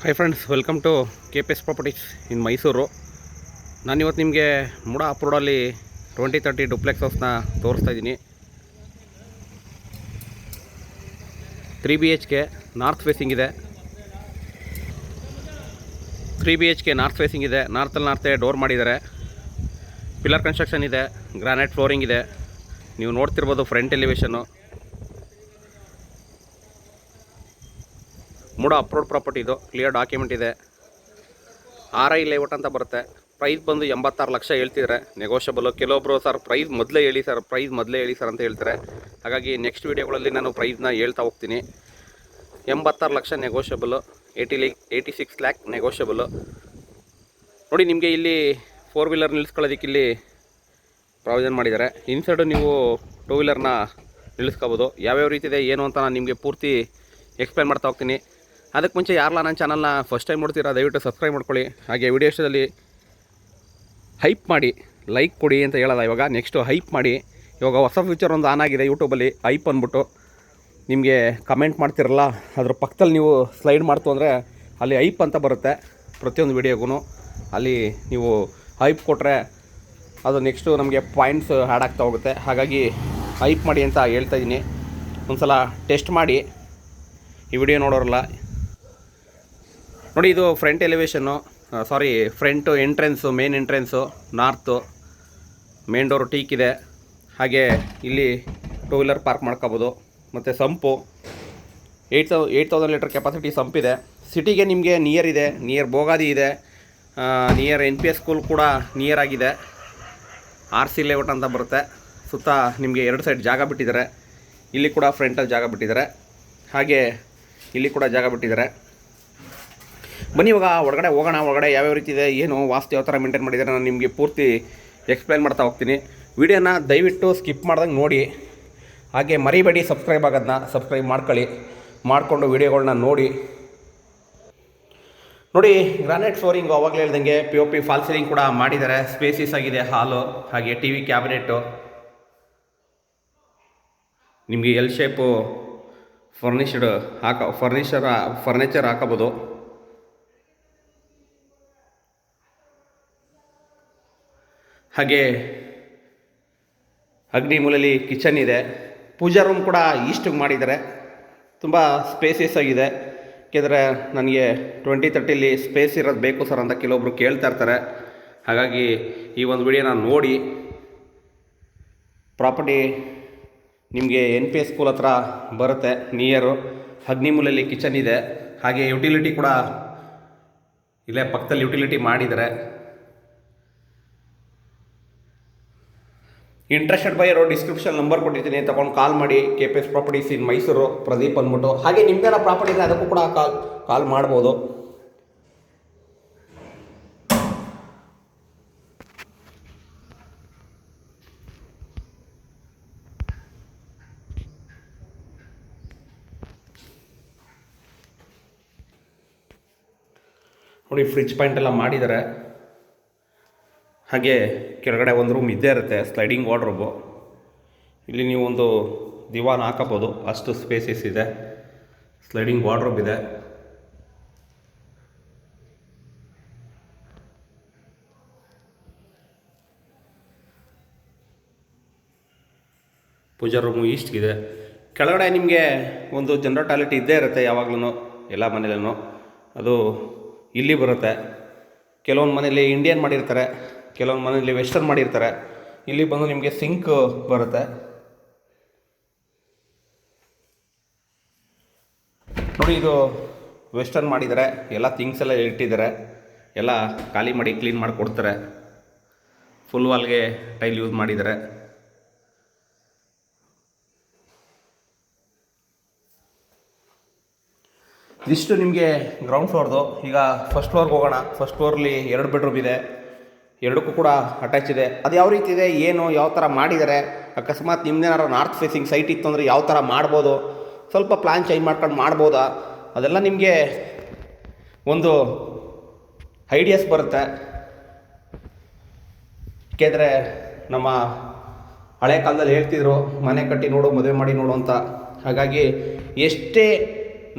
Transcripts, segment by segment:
Hi friends welcome to K P S properties in Mysuru ನಾನಿವತ್ತು ನಿಮಗೆ MUDA ಅಪ್ರೋಡಲ್ಲಿ twenty thirty duplex ಹೌಸ್ನ ತೋರಿಸ್ತಾ ಇದ್ದೀನಿ. Three B H K north facing ಇದೆ. Three B H K north facing ಇದೆ. ನಾರ್ತಲ್ಲಿ ನಾರ್ತೆ ಡೋರ್ ಮಾಡಿದ್ದಾರೆ. ಪಿಲ್ಲರ್ ಕನ್ಸ್ಟ್ರಕ್ಷನ್ ಇದೆ. ಗ್ರಾನೈಟ್ ಫ್ಲೋರಿಂಗ್ ಇದೆ. ನೀವು ನೋಡ್ತಿರ್ಬೋದು front elevation MUDA approved property ಇದು. ಕ್ಲಿಯರ್ ಡಾಕ್ಯುಮೆಂಟ್ ಇದೆ. ಆರ್ ಐ ಲೇಔಟ್ ಅಂತ ಬರುತ್ತೆ. ಪ್ರೈಸ್ ಬಂದು ಎಂಬತ್ತಾರು ಲಕ್ಷ ಹೇಳ್ತಿದ್ದಾರೆ ನೆಗೋಷಿಯಬಲು ಕೆಲವೊಬ್ಬರು ಸರ್ ಪ್ರೈಸ್ ಮೊದಲೇ ಹೇಳಿ ಸರ್ ಪ್ರೈಸ್ ಮೊದಲೇ ಹೇಳಿ ಸರ್ ಅಂತ ಹೇಳ್ತಾರೆ. ಹಾಗಾಗಿ ನೆಕ್ಸ್ಟ್ ವೀಡಿಯೋಗಳಲ್ಲಿ ನಾನು ಪ್ರೈಸ್ನ ಹೇಳ್ತಾ ಹೋಗ್ತೀನಿ. ಎಂಬತ್ತಾರು ಲಕ್ಷ ನೆಗೋಷಿಯಬಲು ಏಯ್ಟಿ ಲಿ ಏಯ್ಟಿ ಸಿಕ್ಸ್ ಲ್ಯಾಕ್ ನೆಗೋಷಿಯಬಲು ನೋಡಿ ನಿಮಗೆ ಇಲ್ಲಿ ಫೋರ್ ವೀಲರ್ ನಿಲ್ಲಿಸ್ಕೊಳ್ಳೋದಕ್ಕೆ ಇಲ್ಲಿ ಪ್ರಾವಿಷನ್ ಮಾಡಿದ್ದಾರೆ. ಇನ್ಸೈಡು ನೀವು ಟೂ ವೀಲರ್ನ ನಿಲ್ಲಿಸ್ಕೋಬೋದು ಯಾವ್ಯಾವ ರೀತಿ ಇದೆ, ಏನು ಅಂತ ನಾನು ನಿಮಗೆ ಪೂರ್ತಿ ಎಕ್ಸ್ಪ್ಲೈನ್ ಮಾಡ್ತಾ ಹೋಗ್ತೀನಿ. ಅದಕ್ಕೆ ಮುಂಚೆ ಯಾರಲ್ಲ ನನ್ನ ಚಾನಲ್ನ ಫಸ್ಟ್ ಟೈಮ್ ನೋಡ್ತೀರಾ, ದಯವಿಟ್ಟು ಸಬ್ಸ್ಕ್ರೈಬ್ ಮಾಡ್ಕೊಳ್ಳಿ. ಹಾಗೆ ವಿಡಿಯೋ ಹೈಪ್ ಮಾಡಿ ಲೈಕ್ ಕೊಡಿ ಅಂತ ಹೇಳಲ್ಲ ಇವಾಗ. ನೆಕ್ಸ್ಟು ಹೈಪ್ ಮಾಡಿ, ಇವಾಗ ಹೊಸ ಫ್ಯೂಚರ್ ಒಂದು ಆನ್ ಆಗಿದೆ ಯೂಟ್ಯೂಬಲ್ಲಿ ಹೈಪ್ ಅಂದ್ಬಿಟ್ಟು. ನಿಮಗೆ ಕಮೆಂಟ್ ಮಾಡ್ತಿರಲ್ಲ, ಅದ್ರ ಪಕ್ಕದಲ್ಲಿ ನೀವು ಸ್ಲೈಡ್ ಮಾಡ್ತು ಅಂದರೆ ಅಲ್ಲಿ ಹೈಪ್ ಅಂತ ಬರುತ್ತೆ ಪ್ರತಿಯೊಂದು ವಿಡಿಯೋಗೂ ಅಲ್ಲಿ ನೀವು ಹೈಪ್ ಕೊಟ್ಟರೆ ಅದು ನೆಕ್ಸ್ಟು ನಮಗೆ ಪಾಯಿಂಟ್ಸ್ ಆ್ಯಡ್ ಆಗ್ತಾ ಹೋಗುತ್ತೆ. ಹಾಗಾಗಿ ಹೈಪ್ ಮಾಡಿ ಅಂತ ಹೇಳ್ತಾ ಇದ್ದೀನಿ. ಒಂದು ಸಲ ಟೆಸ್ಟ್ ಮಾಡಿ. ಈ ವಿಡಿಯೋ ನೋಡೋರಲ್ಲ ನೋಡಿ, ಇದು front elevation sorry front entrance main entrance north main door teak ಇದೆ. ಹಾಗೆ ಇಲ್ಲಿ ಟೂ ವೀಲರ್ ಪಾರ್ಕ್ ಮಾಡ್ಕೋಬೋದು. ಮತ್ತು sump eight thou eight thousand litre capacity ಸಂಪಿದೆ ಸಿಟಿಗೆ ನಿಮಗೆ ನಿಯರ್ ಇದೆ ನಿಯರ್ ಬೋಗಾದಿ ಇದೆ. Near N P S school ಕೂಡ ನಿಯರ್ ಆಗಿದೆ. ಆರ್ ಸಿ ಲೇಔಟ್ ಅಂತ ಬರುತ್ತೆ. ಸುತ್ತ ನಿಮಗೆ ಎರಡು ಸೈಡ್ ಜಾಗ ಬಿಟ್ಟಿದ್ದಾರೆ. ಇಲ್ಲಿ ಕೂಡ ಫ್ರಂಟಲ್ಲಿ ಜಾಗ ಬಿಟ್ಟಿದ್ದಾರೆ. ಹಾಗೆ ಇಲ್ಲಿ ಕೂಡ ಜಾಗ ಬಿಟ್ಟಿದ್ದಾರೆ. ಬನ್ನಿ, ಇವಾಗ ಒಳಗಡೆ ಹೋಗೋಣ ಒಳಗಡೆ ಯಾವ್ಯಾವ ರೀತಿ ಇದೆ, ಏನು, ವಾಸ್ತು ಯಾವ ಥರ ಮೇಂಟೈನ್ ಮಾಡಿದ್ದಾರೆ ನಾನು ನಿಮಗೆ ಪೂರ್ತಿ ಎಕ್ಸ್ಪ್ಲೈನ್ ಮಾಡ್ತಾ ಹೋಗ್ತೀನಿ. ವಿಡಿಯೋನ ದಯವಿಟ್ಟು ಸ್ಕಿಪ್ ಮಾಡ್ದಂಗೆ ನೋಡಿ. ಹಾಗೆ ಮರಿಬೇಡಿ ಸಬ್ಸ್ಕ್ರೈಬ್ ಆಗೋದನ್ನ ಸಬ್ಸ್ಕ್ರೈಬ್ ಮಾಡ್ಕೊಳ್ಳಿ, ಮಾಡಿಕೊಂಡು ವೀಡಿಯೋಗಳನ್ನ ನೋಡಿ. ನೋಡಿ ಗ್ರಾನೈಟ್ ಫ್ಲೋರಿಂಗು ಅವಾಗಲೇ ಹೇಳ್ದಂಗೆ P O P fall ceiling ಕೂಡ ಮಾಡಿದ್ದಾರೆ. ಸ್ಪೇಸಿಸ್ ಆಗಿದೆ ಹಾಲು ಹಾಗೆ ಟಿ ವಿ ಕ್ಯಾಬಿನೆಟ್ಟು ನಿಮಗೆ ಎಲ್ ಶೇಪು ಫರ್ನಿಷಡ್ ಹಾಕ ಫರ್ನಿಚರ್ ಫರ್ನಿಚರ್ ಹಾಕೋಬೋದು. ಹಾಗೆ ಅಗ್ನಿ ಮೂಲೆಯಲ್ಲಿ ಕಿಚನ್ ಇದೆ. ಪೂಜಾ ರೂಮ್ ಕೂಡ ಈಸ್ಟಿಗೆ ಮಾಡಿದ್ದಾರೆ. ತುಂಬ ಸ್ಪೇಸಿಯಸ್ ಆಗಿದೆ. ಯಾಕೆಂದರೆ ನನಗೆ ಟ್ವೆಂಟಿ ತರ್ಟಿಲಿ ಸ್ಪೇಸ್ ಇರೋದು ಬೇಕು ಸರ್ ಅಂತ ಕೆಲವೊಬ್ರು ಕೇಳ್ತಾ ಇರ್ತಾರೆ. ಹಾಗಾಗಿ ಈ ಒಂದು ವಿಡಿಯೋನ ನೋಡಿ. ಪ್ರಾಪರ್ಟಿ ನಿಮಗೆ ಎನ್ ಪಿ ಎಸ್ ಸ್ಕೂಲ್ ಹತ್ರ ಬರುತ್ತೆ ನಿಯರು ಅಗ್ನಿಮೂಲೆಯಲ್ಲಿ ಕಿಚನ್ ಇದೆ. ಹಾಗೆ ಯುಟಿಲಿಟಿ ಕೂಡ ಇಲ್ಲೇ ಪಕ್ಕದಲ್ಲಿ ಯುಟಿಲಿಟಿ ಮಾಡಿದ್ದಾರೆ. ಇಂಟ್ರೆಸ್ಟೆಡ್ ಬೈಯರು ಡಿಸ್ಕ್ರಿಪ್ಷನ್ ನಂಬರ್ ಕೊಟ್ಟಿದ್ದೀನಿ ತಗೊಂಡು ಕಾಲ್ ಮಾಡಿ K P S properties in Mysuru Pradeep ಅಂದ್ಬಿಟ್ಟು. ಹಾಗೆ ನಿಮ್ದೆಲ್ಲ ಪ್ರಾಪರ್ಟಿ ಇದೆ ಅದಕ್ಕೂ ಕೂಡ ಕಾಲ್ ಕಾಲ್ ಮಾಡ್ಬೋದು. ನೋಡಿ ಫ್ರಿಜ್ ಪಾಯಿಂಟ್ ಎಲ್ಲ ಮಾಡಿದ್ದಾರೆ. ಹಾಗೆ ಕೆಳಗಡೆ ಒಂದು ರೂಮ್ ಇದ್ದೇ ಇರುತ್ತೆ ಸ್ಲೈಡಿಂಗ್ ವಾರ್ಡ್ರೂಬು ಇಲ್ಲಿ ನೀವು ಒಂದು ದಿವಾನ್ ಹಾಕಬೋದು ಅಷ್ಟು ಸ್ಪೇಸಸ್ ಇದೆ. ಸ್ಲೈಡಿಂಗ್ ವಾರ್ಡ್ರೋಬ್ ಇದೆ. ಪೂಜಾ ರೂಮು ಈಸ್ಟ್ಗಿದೆ ಕೆಳಗಡೆ ನಿಮಗೆ ಒಂದು ಜನರಲ್ ಟಾಯ್ಲೆಟ್ ಇದ್ದೇ ಇರುತ್ತೆ ಯಾವಾಗ್ಲೂ ಎಲ್ಲ ಮನೇಲೂ ಅದು ಇಲ್ಲಿ ಬರುತ್ತೆ. ಕೆಲವೊಂದು ಮನೇಲಿ ಇಂಡಿಯನ್ ಮಾಡಿರ್ತಾರೆ. ಕೆಲವೊಂದು ಮನೆಯಲ್ಲಿ ವೆಸ್ಟರ್ನ್ ಮಾಡಿರ್ತಾರೆ. ಇಲ್ಲಿ ಬಂದು ನಿಮಗೆ ಸಿಂಕ್ ಬರುತ್ತೆ. ನೋಡಿ ಇದು ವೆಸ್ಟರ್ನ್ ಮಾಡಿದ್ದಾರೆ. ಎಲ್ಲ ಥಿಂಗ್ಸ್ ಎಲ್ಲ ಇಟ್ಟಿದ್ದಾರೆ. ಎಲ್ಲ ಖಾಲಿ ಮಾಡಿ ಕ್ಲೀನ್ ಮಾಡಿ ಕೊಡ್ತಾರೆ. ಫುಲ್ ವಾಲ್ಗೆ ಟೈಲ್ ಯೂಸ್ ಮಾಡಿದ್ದಾರೆ. ಇದಿಷ್ಟು ನಿಮಗೆ ಗ್ರೌಂಡ್ ಫ್ಲೋರ್ದು ಈಗ ಫಸ್ಟ್ ಫ್ಲೋರ್ಗೆ ಹೋಗೋಣ. ಫಸ್ಟ್ ಫ್ಲೋರ್ಲಿ ಎರಡು ಬೆಡ್ರೂಮ್ ಇದೆ. ಎರಡಕ್ಕೂ ಕೂಡ ಅಟ್ಯಾಚ್ ಇದೆ. ಅದು ಯಾವ ರೀತಿ ಇದೆ, ಏನು, ಯಾವ ಥರ ಮಾಡಿದ್ದಾರೆ, ಅಕಸ್ಮಾತ್ ನಿಮ್ದೇನಾರು ನಾರ್ತ್ ಫೇಸಿಂಗ್ ಸೈಟ್ ಇತ್ತು ಅಂದರೆ ಯಾವ ಥರ ಮಾಡ್ಬೋದು, ಸ್ವಲ್ಪ ಪ್ಲ್ಯಾನ್ ಚೇಂಜ್ ಮಾಡ್ಕೊಂಡು ಮಾಡ್ಬೋದಾ? ಅದೆಲ್ಲ ನಿಮಗೆ ಒಂದು ಐಡಿಯಾಸ್ ಬರುತ್ತೆ. ಏಕೆಂದರೆ ನಮ್ಮ ಹಳೆ ಕಾಲದಲ್ಲಿ ಹೇಳ್ತಿದ್ರು, ಮನೆ ಕಟ್ಟಿ ನೋಡು, ಮದುವೆ ಮಾಡಿ ನೋಡು ಅಂತ. ಹಾಗಾಗಿ ಎಷ್ಟೇ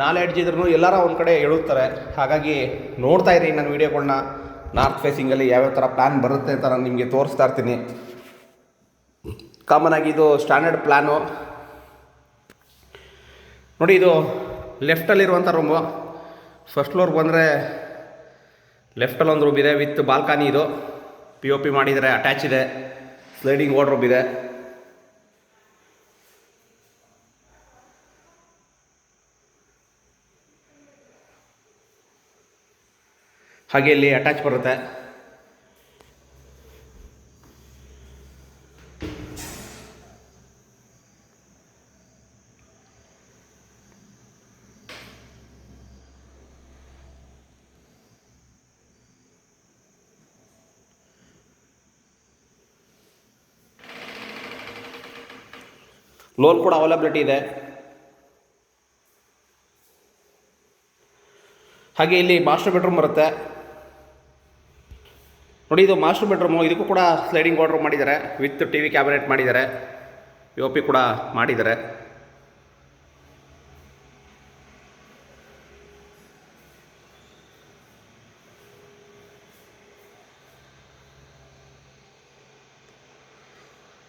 ನಾಲೆಡ್ಜ್ ಇದ್ರೂ ಎಲ್ಲರ ಒಂದು ಕಡೆ ಹೇಳುತ್ತಾರೆ ಹಾಗಾಗಿ ನೋಡ್ತಾ ಇರಿ ನನ್ನ ವೀಡಿಯೋಗಳನ್ನ ನಾರ್ತ್ ಫೇಸಿಂಗಲ್ಲಿ ಯಾವ್ಯಾವ ಥರ ಪ್ಲ್ಯಾನ್ ಬರುತ್ತೆ ಅಂತ ನಾನು ನಿಮಗೆ ತೋರಿಸ್ತಾ ಇರ್ತೀನಿ. ಕಾಮನ್ ಆಗಿ ಇದು ಸ್ಟ್ಯಾಂಡರ್ಡ್ ಪ್ಲ್ಯಾನು ನೋಡಿ ಇದು ಲೆಫ್ಟಲ್ಲಿರುವಂಥ ರೂಮು ಫಸ್ಟ್ ಫ್ಲೋರ್ ಬಂದರೆ ಲೆಫ್ಟಲ್ಲಿ ಒಂದು ರೂಮ್ ಇದೆ ವಿತ್ ಬಾಲ್ಕನಿ ಇದು. ಪಿ ಒ ಪಿ ಮಾಡಿದರೆ ಅಟ್ಯಾಚ್ ಇದೆ. ಸ್ಲೈಡಿಂಗ್ ವಾರ್ಡ್ರೋಬ್ ಇದೆ. ಹಾಗೆ ಇಲ್ಲಿ ಅಟ್ಯಾಚ್ ಬರುತ್ತೆ. ಲೋನ್ ಕೂಡ ಅವೈಲಬಿಲಿಟಿ ಇದೆ. ಹಾಗೆ ಇಲ್ಲಿ ಮಾಸ್ಟರ್ ಬೆಡ್ರೂಮ್ ಬರುತ್ತೆ. ನೋಡಿ, ಇದು ಮಾಸ್ಟರ್ ಬೆಡ್ರೂಮು ಇದಕ್ಕೂ ಕೂಡ ಸ್ಲೈಡಿಂಗ್ ವಾರ್ಡ್ರೂಮ್ ಮಾಡಿದ್ದಾರೆ. ವಿತ್ ಟಿ ವಿ ಕ್ಯಾಬಿನೆಟ್ ಮಾಡಿದ್ದಾರೆ. ಯು ಪಿ ಕೂಡ ಮಾಡಿದ್ದಾರೆ.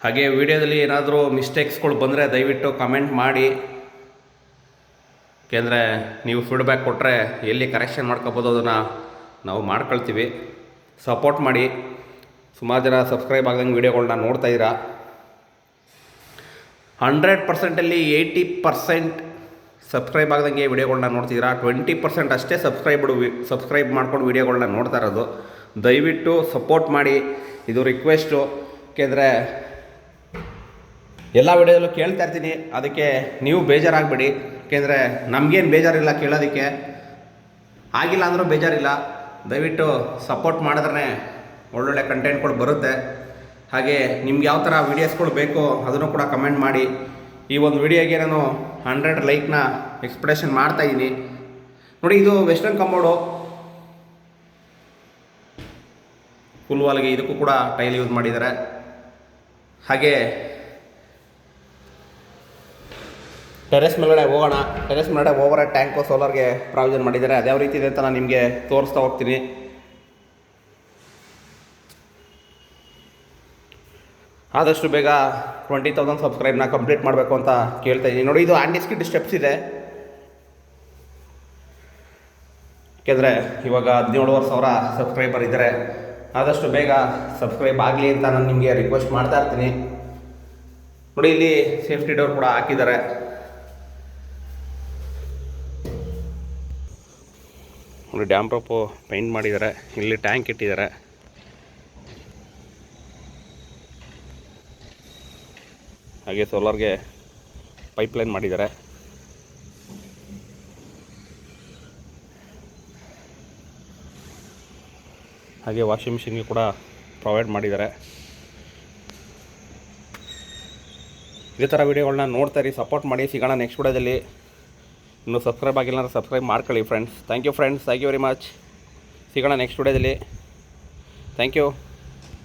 ಹಾಗೆ ವಿಡಿಯೋದಲ್ಲಿ ಏನಾದರೂ ಮಿಸ್ಟೇಕ್ಸ್ಗಳು ಬಂದರೆ ದಯವಿಟ್ಟು ಕಮೆಂಟ್ ಮಾಡಿ. ಏಕೆಂದರೆ ನೀವು ಫೀಡ್ಬ್ಯಾಕ್ ಕೊಟ್ಟರೆ ಎಲ್ಲಿ ಕರೆಕ್ಷನ್ ಮಾಡ್ಕೋಬೋದು ಅದನ್ನು ನಾವು ಮಾಡ್ಕೊಳ್ತೀವಿ. ಸಪೋರ್ಟ್ ಮಾಡಿ. ಸುಮಾರು ಜನ ಸಬ್ಸ್ಕ್ರೈಬ್ ಆಗದಂಗೆ ವೀಡಿಯೋಗಳನ್ನ ನೋಡ್ತಾ ಇದ್ದೀರಾ? ಹಂಡ್ರೆಡ್ ಪರ್ಸೆಂಟಲ್ಲಿ ಏಯ್ಟಿ ಪರ್ಸೆಂಟ್ ಸಬ್ಸ್ಕ್ರೈಬ್ ಆಗದಂಗೆ ವೀಡಿಯೋಗಳನ್ನ ನೋಡ್ತಿದ್ದೀರಾ? ಟ್ವೆಂಟಿ ಪರ್ಸೆಂಟ್ ಅಷ್ಟೇ ಸಬ್ಸ್ಕ್ರೈಬ್ಡು ಸಬ್ಸ್ಕ್ರೈಬ್ ಮಾಡ್ಕೊಂಡು ವೀಡಿಯೋಗಳನ್ನ ನೋಡ್ತಾ ಇರೋದು. ದಯವಿಟ್ಟು ಸಪೋರ್ಟ್ ಮಾಡಿ. ಇದು ರಿಕ್ವೆಸ್ಟು. ಏಕೆಂದರೆ ಎಲ್ಲ ವಿಡಿಯೋದಲ್ಲೂ ಕೇಳ್ತಾ ಇರ್ತೀನಿ. ಅದಕ್ಕೆ ನೀವು ಬೇಜಾರಾಗಬೇಡಿ. ಏಕೆಂದರೆ ನಮಗೇನು ಬೇಜಾರಿಲ್ಲ ಕೇಳೋದಕ್ಕೆ. ಆಗಿಲ್ಲ ಅಂದರೂ ಬೇಜಾರಿಲ್ಲ. ದಯವಿಟ್ಟು ಸಪೋರ್ಟ್ ಮಾಡಿದ್ರೆ ಒಳ್ಳೊಳ್ಳೆ ಕಂಟೆಂಟ್ಗಳು ಬರುತ್ತೆ. ಹಾಗೆ ನಿಮ್ಗೆ ಯಾವ ಥರ ವೀಡಿಯೋಸ್ಗಳು ಬೇಕೋ ಅದನ್ನು ಕೂಡ ಕಮೆಂಟ್ ಮಾಡಿ. ಈ ಒಂದು ವಿಡಿಯೋಗೆ ನಾನು ಹಂಡ್ರೆಡ್ ಲೈಕ್ನ ಎಕ್ಸ್ಪ್ರೆಷನ್ ಮಾಡ್ತಾ ಇದ್ದೀನಿ. ನೋಡಿ, ಇದು ವೆಸ್ಟರ್ನ್ ಕಮೋಡು ಫುಲ್ ವಾಲ್ಗೆ ಇದಕ್ಕೂ ಕೂಡ ಟೈಲ್ ಯೂಸ್ ಮಾಡಿದ್ದಾರೆ. ಹಾಗೆ ಟೆರೆಸ್ ಮೇಲ್ಗಡೆ ಹೋಗೋಣ. ಟೆರೆಸ್ ಮೇಲ್ಗಡೆ ಓವರ್ ಟ್ಯಾಂಕು ಸೋಲಾರ್ಗೆ ಪ್ರಾವಿಷನ್ ಮಾಡಿದ್ದಾರೆ. ಅದ್ಯಾವ ರೀತಿ ಇದೆ ಅಂತ ನಾನು ನಿಮಗೆ ತೋರಿಸ್ತಾ ಹೋಗ್ತೀನಿ. ಆದಷ್ಟು ಬೇಗ ಟ್ವೆಂಟಿ ತೌಸಂಡ್ ಸಬ್ಸ್ಕ್ರೈಬ್ನ ಕಂಪ್ಲೀಟ್ ಮಾಡಬೇಕು ಅಂತ ಕೇಳ್ತಾ ಇದ್ದೀನಿ. ನೋಡಿ, ಇದು ಆ್ಯಂಡಿಸ್ಕಿಡ್ ಸ್ಟೆಪ್ಸ್ ಇದೆ. ಯಾಕೆಂದರೆ ಇವಾಗ ಹದಿನೇಳುವರೆ ಸಾವಿರ ಸಬ್ಸ್ಕ್ರೈಬರ್ ಇದ್ದಾರೆ. ಆದಷ್ಟು ಬೇಗ ಸಬ್ಸ್ಕ್ರೈಬ್ ಆಗಲಿ ಅಂತ ನಾನು ನಿಮಗೆ ರಿಕ್ವೆಸ್ಟ್ ಮಾಡ್ತಾ ಇರ್ತೀನಿ. ನೋಡಿ, ಇಲ್ಲಿ ಸೇಫ್ಟಿ ಡೋರ್ ಕೂಡ ಹಾಕಿದ್ದಾರೆ. ನೋಡಿ ಡ್ಯಾಮ್ ಪ್ರೂಫು ಪೇಂಟ್ ಮಾಡಿದ್ದಾರೆ ಇಲ್ಲಿ ಟ್ಯಾಂಕ್ ಇಟ್ಟಿದ್ದಾರೆ ಹಾಗೆ ಸೋಲಾರ್ಗೆ ಪೈಪ್ಲೈನ್ ಮಾಡಿದ್ದಾರೆ ಹಾಗೆ ವಾಷಿಂಗ್ ಮಿಷಿನ್ಗೆ ಕೂಡ ಪ್ರೊವೈಡ್ ಮಾಡಿದ್ದಾರೆ ಇದೇ ಥರ ವೀಡಿಯೋಗಳನ್ನ ನೋಡ್ತಾ ಇರಿ ಸಪೋರ್ಟ್ ಮಾಡಿ, ಸಿಗೋಣ ನೆಕ್ಸ್ಟ್ ವಿಡಿಯೋದಲ್ಲಿ ಇನ್ನೂ ಸಬ್ಸ್ಕ್ರೈಬ್ ಆಗಿಲ್ಲ ಅಂದ್ರೆ ಸಬ್ಸ್ಕ್ರೈಬ್ ಮಾಡ್ಕೊಳ್ಳಿ friends thank you friends thank you very much ಸಿಗೋಣ ನೆಕ್ಸ್ಟ್ ವಿಡಿಯೋದಲ್ಲಿ ಥ್ಯಾಂಕ್ ಯು